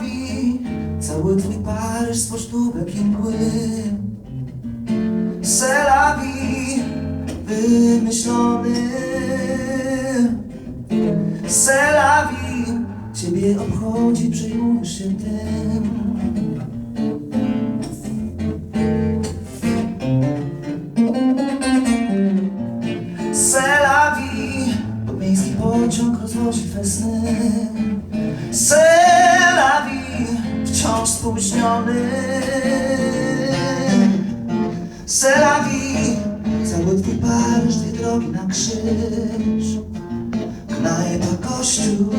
Vie Cały twój Paryż z pocztówek mgły vie Wymyślony. Vie Ciebie obchodzi, przejmujesz się tym. C'est la vie Podmiejski pociąg la vie Wciąż spóźniony. Vie Cały twój Paryż, dwie drogi na krzyż. Knajpa kościół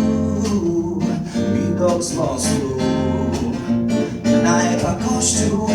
Widok z mostu. Knajpa kościół